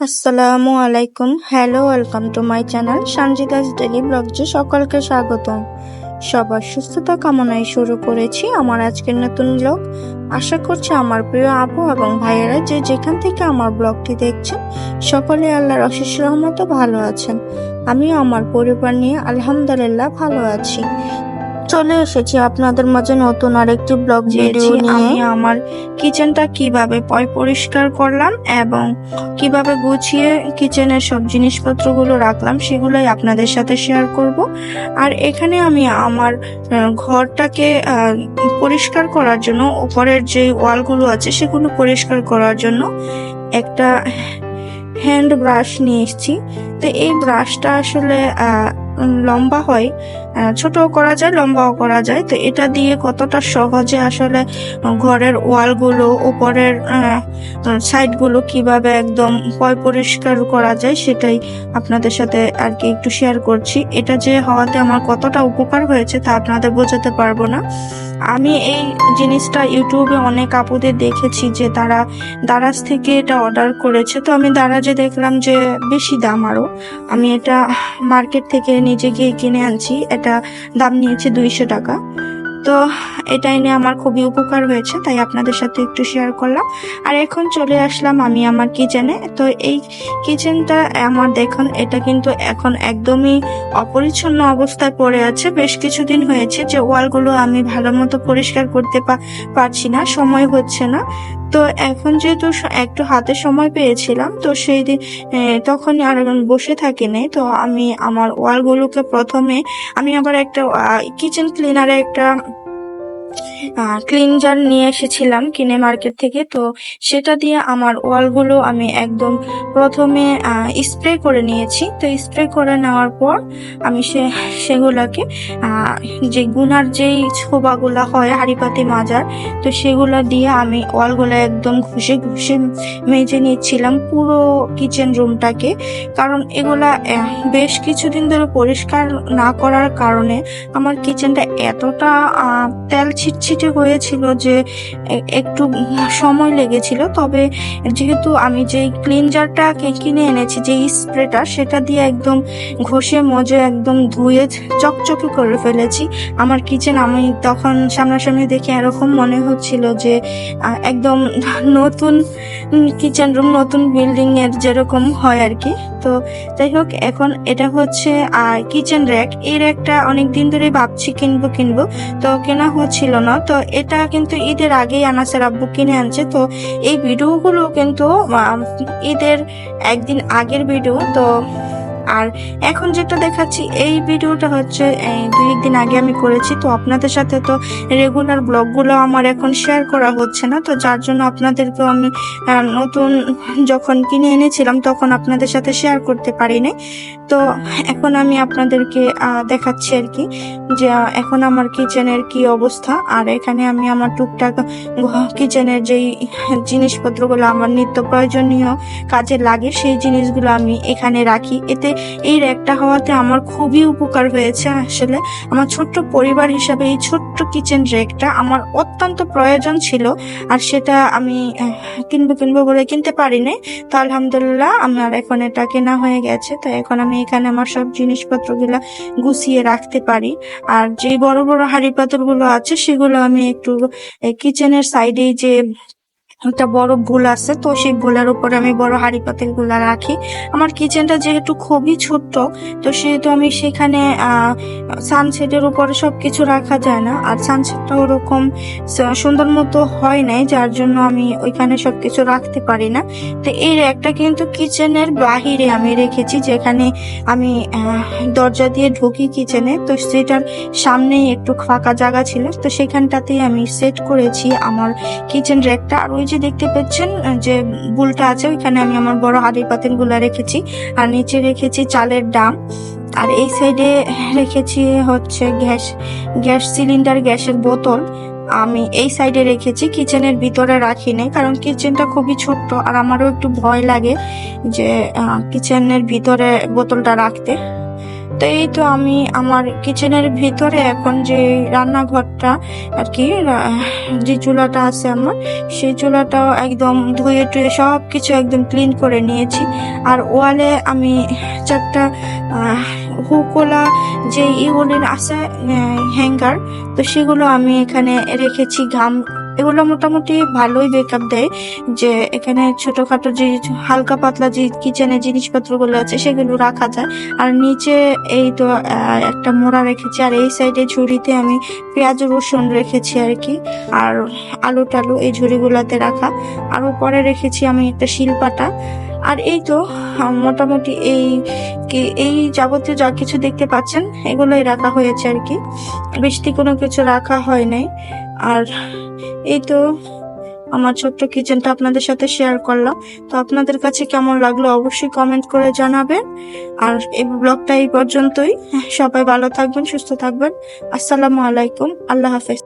আসসালামু আলাইকুম। Hello welcome to my channel Sanjita's daily ব্লগজে সকলকে স্বাগতম। সবার সুস্থতা কামনায় শুরু করেছি আমার আজকের নতুন ব্লগ আশা করছি আমার প্রিয় আপু এবং ভাইয়েরা যে যেখান থেকে আমার ব্লগটি দেখছেন, সকলে আল্লাহর অশেষ রহমতে ভালো আছেন। আমিও আমার পরিবার নিয়ে আলহামদুলিল্লাহ ভালো আছি। চলে এসেছি আপনাদের মাঝে নতুন আরেকটি ব্লগ ভিডিও নিয়ে। আমি আমার কিচেনটা কীভাবে পরিষ্কার করলাম এবং কীভাবে গুছিয়ে কিচেনের সব জিনিসপত্রগুলো রাখলাম সেগুলোই আপনাদের সাথে শেয়ার করব। আর এখানে আমি আমার ঘরটাকে পরিষ্কার করার জন্য উপরের যে ওয়ালগুলো আছে সেগুলো পরিষ্কার করার জন্য একটা হ্যান্ড ব্রাশ নিয়ে এসেছি। তো এই ব্রাশটা আসলে লম্বা হয় ছোটও করা যায়, লম্বাও করা যায়। তো এটা দিয়ে কতটা সহজে আসলে ঘরের ওয়ালগুলো, উপরের সাইডগুলো কীভাবে একদম পয় পরিষ্কার করা যায় সেটাই আপনাদের সাথে আর কি একটু শেয়ার করছি। এটা যে হওয়াতে আমার কতটা উপকার হয়েছে তা আপনাদের বোঝাতে পারব না। আমি এই জিনিসটা ইউটিউবে অনেক আপুদের দেখেছি যে তারা দারাজ থেকে এটা অর্ডার করেছে। তো আমি দারাজে দেখলাম যে বেশি দাম আরও আমি এটা মার্কেট থেকে নিজে গিয়ে কিনে আনছি। এটা দাম নিয়েছে দুইশো টাকা। তো এটা এনে আমার খুবই উপকার হয়েছে, তাই আপনাদের সাথে একটু শেয়ার করলাম। আর এখন চলে আসলাম আমি আমার কিচেনে তো এই কিচেনটা আমার দেখুন, এটা কিন্তু এখন একদমই অপরিচ্ছন্ন অবস্থায় পড়ে আছে। বেশ কিছুদিন হয়েছে যে ওয়ালগুলো আমি ভালো মতো পরিষ্কার করতে পারছি না, সময় হচ্ছে না। তো এখন যেহেতু একটু হাতে সময় পেয়েছিলাম, তো সেই দিন তখন আর বসে থাকিনি। তো আমি আমার ওয়ালগুলোকে প্রথমে, আমি আবার একটা কিচেন ক্লিনারে একটা ক্লিনজার নিয়ে এসেছিলাম কিনে মার্কেট থেকে, তো সেটা দিয়ে আমার ওয়ালগুলো আমি একদম প্রথমে স্প্রে করে নিয়েছি। তো স্প্রে করে নেওয়ার পর আমি সে, সেগুলাকে যে গুনার যেই ছোবাগুলো হয়, হাড়িপাতি মাজার, তো সেগুলো দিয়ে আমি ওয়ালগুলো একদম ঘষে, ঘুষে মেজে নিচ্ছিলাম পুরো কিচেন রুমটাকে। কারণ এগুলা বেশ কিছুদিন ধরে পরিষ্কার না করার কারণে আমার কিচেনটা এতটা তেল ছিটছিটে হয়েছিল যে একটু সময় লেগেছিল। তবে যেহেতু আমি যে ক্লিনজারটা কিনে এনেছি যে স্প্রেটা, সেটা দিয়ে একদম ঘষে মজে একদম ধুয়ে চকচকে করে ফেলেছি। আমার কিচেন, আমি তখন সামনাসামনি দেখে এরকম মনে হচ্ছিল যে একদম নতুন কিচেন রুম, নতুন বিল্ডিং এর যেরকম হয় আর কি। তো যাই হোক, এখন এটা হচ্ছে আর কিচেন র্যাক। এই র্যাকটা অনেক দিন ধরে ভাবছি কিনবো কিনবো। তো কেনা হচ্ছিল না। তো এটা কিন্তু ঈদের আগেই আনাসের আব্বু কিনে আনছে। তো এই ভিডিওগুলো কিন্তু ঈদের একদিন আগের ভিডিও। তো আর এখন যেটা দেখাচ্ছি, এই ভিডিওটা হচ্ছে দুই একদিন আগে আমি করেছি। তো আপনাদের সাথে তো রেগুলার ব্লগগুলো আমার এখন শেয়ার করা হচ্ছে না। তো যার জন্য আপনাদেরকে আমি নতুন যখন কিনে এনেছিলাম, তখন আপনাদের সাথে শেয়ার করতে পারিনি। তো এখন আমি আপনাদেরকে দেখাচ্ছি আর কি যে এখন আমার কিচেনের কি অবস্থা। আর এখানে আমি আমার টুকটাক কিচেনের যেই জিনিসপত্রগুলো আমার নিত্য প্রয়োজনীয় কাজে লাগে, সেই জিনিসগুলো আমি এখানে রাখি। এতে এই র্যাকটা হওয়াতে আমার খুবই উপকার হয়েছে আসলে। আমার ছোট্ট পরিবার হিসাবে এই ছোট্ট কিচেন র্যাকটা আমার অত্যন্ত প্রয়োজন ছিল। আর সেটা আমি কিনবো কিনবো বলে কিনতে পারিনি। তো আলহামদুলিল্লাহ, আমার এখন এটা কেনা হয়ে গেছে। তো এখন আমি এখানে আমার সব জিনিসপত্রগুলা গুছিয়ে রাখতে পারি। আর যে বড় বড় হাড়ি পাতলগুলো আছে সেগুলো আমি একটু কিচেনের সাইডে যে একটা বড় ভুল আছে, তো সেই ভুলের উপরে আমি বড় হাঁড়ি পাতিলগুলা রাখি। আমার কিচেনটা যেহেতু খুবই ছোট্ট, তো সেহেতু আমি সেখানে সানসেটের উপরে সবকিছু রাখা যায় না। আর সানসেটটা ওরকম সুন্দর মতো হয় নাই, যার জন্য আমি ওইখানে সবকিছু রাখতে পারি না। তো এই একটা কিন্তু কিচেনের বাহিরে আমি রেখেছি, যেখানে আমি দরজা দিয়ে ঢুকি কিচেনে তো সেটার সামনেই একটু ফাঁকা জায়গা ছিল, তো সেখানটাতেই আমি সেট করেছি আমার কিচেন র্যাকটা আর ওই যে দেখতে পাচ্ছেন যে বুলটা আছে, ওইখানে আমি আমার বড় হাড়ি পাতিলগুলা রেখেছি। আর নিচে রেখেছি চালের ডাম। আর এই সাইডে রেখেছি হচ্ছে গ্যাস গ্যাস সিলিন্ডার, গ্যাসের বোতল। আমি এই সাইডে রেখেছি কিচেনের ভিতরে রাখি নাই, কারণ কিচেনটা খুবই ছোট্ট। আর আমারও একটু ভয় লাগে যে কিচেনের ভিতরে বোতলটা রাখতে। এই তো আমি আমার কিচেনের ভিতরে এখন যে রান্নাঘরটা আর কি যে চুলাটা আছে আমার, সেই চুলাটাও একদম ধুয়ে টুয়ে সব কিছু একদম ক্লিন করে নিয়েছি। আর ওয়ালে আমি চারটা হুকোলা যে ইগুলির আছে হ্যাঙ্গার তো সেগুলো আমি এখানে রেখেছি ঘাম এগুলো মোটামুটি ভালোই বেকআপ দেয়। যে এখানে ছোটখাটো যে হালকা পাতলা যে কিচেনের জিনিসপত্রগুলো আছে, সেগুলো রাখা যায়। আর নিচে এই তো একটা মোড়া রেখেছি, আর এই সাইডে ঝুড়িতে আমি পেঁয়াজ রসুন রেখেছি আর কি। আর আলু টালু এই ঝুড়িগুলোতে রাখা। আর উপরে রেখেছি আমি একটা শিলপাটা। আর এই তো মোটামুটি এই এই যাবতীয় যা কিছু দেখতে পাচ্ছেন, এগুলোই রাখা হয়েছে আর কি। বেশি কোনো কিছু রাখা হয় নাই। আর এই তো আমার ছোট্ট কিচেনটা আপনাদের সাথে শেয়ার করলাম। তো আপনাদের কাছে কেমন লাগল অবশ্যই কমেন্ট করে জানাবেন। আর এই ব্লগটা এই পর্যন্তই। সবাই ভালো থাকবেন, সুস্থ থাকবেন। আসসালামু আলাইকুম। আল্লাহ হাফেজ।